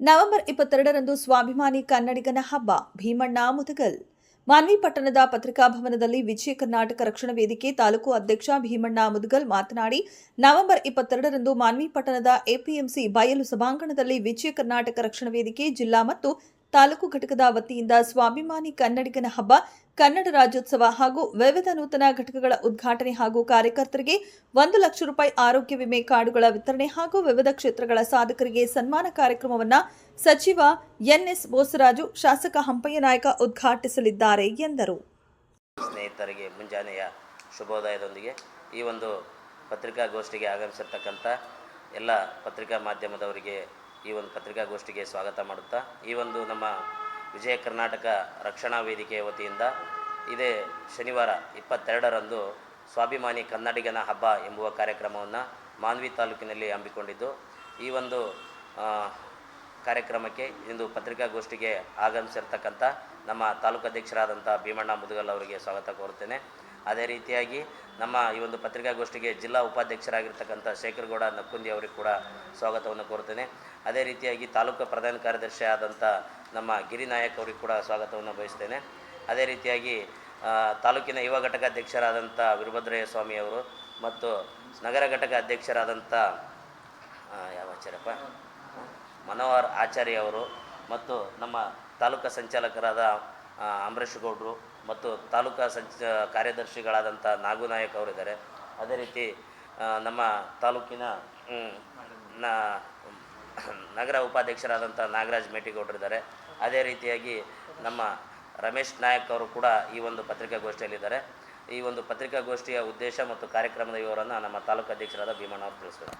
November ಇಪ್ಪತ್ತೆರಡರಂದು ಸ್ವಾಭಿಮಾನಿ ಕನ್ನಡಿಗನ ಹಬ್ಬ, ಭೀಮಣ್ಣ ಮುದಗಲ್. ಮಾನ್ವಿ ಪಟ್ಟಣದ ಪತ್ರಿಕಾಭವನದಲ್ಲಿ ವಿಜಯ ಕರ್ನಾಟಕ ರಕ್ಷಣಾ ವೇದಿಕೆ ತಾಲೂಕು ಅಧ್ಯಕ್ಷ ಭೀಮಣ್ಣ ಮುದಗಲ್ ಮಾತನಾಡಿ, ನವೆಂಬರ್ ಇಪ್ಪತ್ತೆರಡರಂದು ಮಾನ್ವಿ ಪಟ್ಟಣದ ಎಪಿಎಂಸಿ ಬಯಲು ಸಭಾಂಗಣದಲ್ಲಿ ವಿಜಯ ಕರ್ನಾಟಕ ರಕ್ಷಣಾ ವೇದಿಕೆ, ಜಿಲ್ಲಾ ಮತ್ತು ತಾಲೂಕು ಘಟಕದ ವತಿಯಿಂದ ಸ್ವಾಭಿಮಾನಿ ಕನ್ನಡಿಗನ ಹಬ್ಬ, ಕನ್ನಡ ರಾಜ್ಯೋತ್ಸವ ಹಾಗೂ ವಿವಿಧ ನೂತನ ಘಟಕಗಳ ಉದ್ಘಾಟನೆ ಹಾಗೂ ಕಾರ್ಯಕರ್ತರಿಗೆ ಒಂದು ಲಕ್ಷ ರೂಪಾಯಿ ಆರೋಗ್ಯ ವಿಮೆ ಕಾರ್ಡುಗಳ ವಿತರಣೆ ಹಾಗೂ ವಿವಿಧ ಕ್ಷೇತ್ರಗಳ ಸಾಧಕರಿಗೆ ಸನ್ಮಾನ ಕಾರ್ಯಕ್ರಮವನ್ನು ಸಚಿವ ಎನ್ಎಸ್ ಬೋಸರಾಜು ಶಾಸಕ ಹಂಪಯ್ಯ ನಾಯಕ ಉದ್ಘಾಟಿಸಲಿದ್ದಾರೆ ಎಂದರು. ಸ್ನೇಹಿತರಿಗೆ ಮುಂಜಾನೆಯ ಶುಭೋದಯದೊಂದಿಗೆ ಈ ಒಂದು ಪತ್ರಿಕಾಗೋಷ್ಠಿಗೆ ಆಗಮಿಸಿರ್ತಕ್ಕಂಥ ಎಲ್ಲ ಪತ್ರಿಕಾ ಮಾಧ್ಯಮದವರಿಗೆ ಈ ಒಂದು ಪತ್ರಿಕಾಗೋಷ್ಠಿಗೆ ಸ್ವಾಗತ ಮಾಡುತ್ತಾ, ಈ ಒಂದು ನಮ್ಮ ವಿಜಯ ಕರ್ನಾಟಕ ರಕ್ಷಣಾ ವೇದಿಕೆಯ ವತಿಯಿಂದ ಇದೇ ಶನಿವಾರ ಇಪ್ಪತ್ತೆರಡರಂದು ಸ್ವಾಭಿಮಾನಿ ಕನ್ನಡಿಗನ ಹಬ್ಬ ಎಂಬುವ ಕಾರ್ಯಕ್ರಮವನ್ನು ಮಾನ್ವಿ ತಾಲೂಕಿನಲ್ಲಿ ಹಮ್ಮಿಕೊಂಡಿದ್ದು, ಈ ಒಂದು ಕಾರ್ಯಕ್ರಮಕ್ಕೆ ಇಂದು ಪತ್ರಿಕಾಗೋಷ್ಠಿಗೆ ಆಗಮಿಸಿರ್ತಕ್ಕಂಥ ನಮ್ಮ ತಾಲೂಕು ಅಧ್ಯಕ್ಷರಾದಂಥ ಭೀಮಣ್ಣ ಮುದುಗಲ್ ಅವರಿಗೆ ಸ್ವಾಗತ ಕೋರುತ್ತೇನೆ. ಅದೇ ರೀತಿಯಾಗಿ ನಮ್ಮ ಈ ಒಂದು ಪತ್ರಿಕಾಗೋಷ್ಠಿಗೆ ಜಿಲ್ಲಾ ಉಪಾಧ್ಯಕ್ಷರಾಗಿರ್ತಕ್ಕಂಥ ಶೇಖರಗೌಡ ನಕ್ಕುಂದಿ ಅವರಿಗೆ ಕೂಡ ಸ್ವಾಗತವನ್ನು ಕೋರುತ್ತೇನೆ. ಅದೇ ರೀತಿಯಾಗಿ ತಾಲೂಕು ಪ್ರಧಾನ ಕಾರ್ಯದರ್ಶಿ ಆದಂಥ ನಮ್ಮ ಗಿರಿನಾಯಕ್ ಅವರಿಗೆ ಕೂಡ ಸ್ವಾಗತವನ್ನು ಬಯಸ್ತೇನೆ. ಅದೇ ರೀತಿಯಾಗಿ ತಾಲೂಕಿನ ಯುವ ಘಟಕ ಅಧ್ಯಕ್ಷರಾದಂಥ ವೀರಭದ್ರಯ್ಯ ಸ್ವಾಮಿ ಅವರು ಮತ್ತು ನಗರ ಘಟಕ ಅಧ್ಯಕ್ಷರಾದಂಥ ಯಾವ ಆಚಾರ್ಯಪ್ಪ? ಮನೋಹರ್ ಆಚಾರ್ಯ ಅವರು ಮತ್ತು ನಮ್ಮ ತಾಲೂಕು ಸಂಚಾಲಕರಾದ ಅಂಬರೀಷ್ ಗೌಡ್ರು ಮತ್ತು ತಾಲೂಕಾ ಸಂಚ, ಕಾರ್ಯದರ್ಶಿಗಳಾದಂಥ ನಾಗುನಾಯಕ್ ಅವರಿದ್ದಾರೆ. ಅದೇ ರೀತಿ ನಮ್ಮ ತಾಲೂಕಿನ ನಗರ ಉಪಾಧ್ಯಕ್ಷರಾದಂಥ ನಾಗರಾಜ್ ಮೇಟಿಗೌಡರಿದ್ದಾರೆ ಅದೇ ರೀತಿಯಾಗಿ ನಮ್ಮ ರಮೇಶ್ ನಾಯಕ್ ಅವರು ಕೂಡ ಈ ಒಂದು ಪತ್ರಿಕಾಗೋಷ್ಠಿಯಲ್ಲಿದ್ದಾರೆ. ಈ ಒಂದು ಪತ್ರಿಕಾಗೋಷ್ಠಿಯ ಉದ್ದೇಶ ಮತ್ತು ಕಾರ್ಯಕ್ರಮದ ವಿವರವನ್ನು ನಮ್ಮ ತಾಲೂಕು ಅಧ್ಯಕ್ಷರಾದ ಭೀಮಣ್ಣ ಅವರು ತಿಳಿಸ್ತಾರೆ